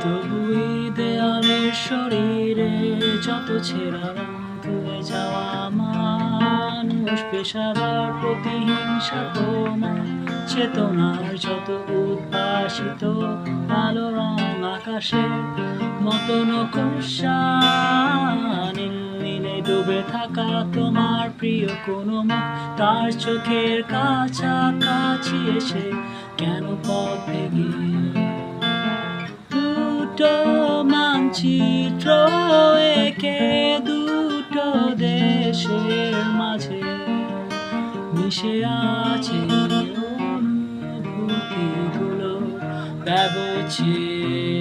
তবুই দেয়ালের শরীরে যত ছেঁড়া ধুয়ে যাওয়া মানুষ পেশাদার প্রতিহিংসা তোমার চেতনার যত উদ্ভাসিত আলো রং আকাশে, মতন নীল নীলে ডুবে থাকা তোমার প্রিয় কোনো মুখ, তার চোখের কাছাকাছি এসে কেন পথ ভেঙে দুটো মানচিত্র একে দুটো দেশের মাঝে মিশে আছে অনুভূতিগুলো ব্যবচ্ছেদ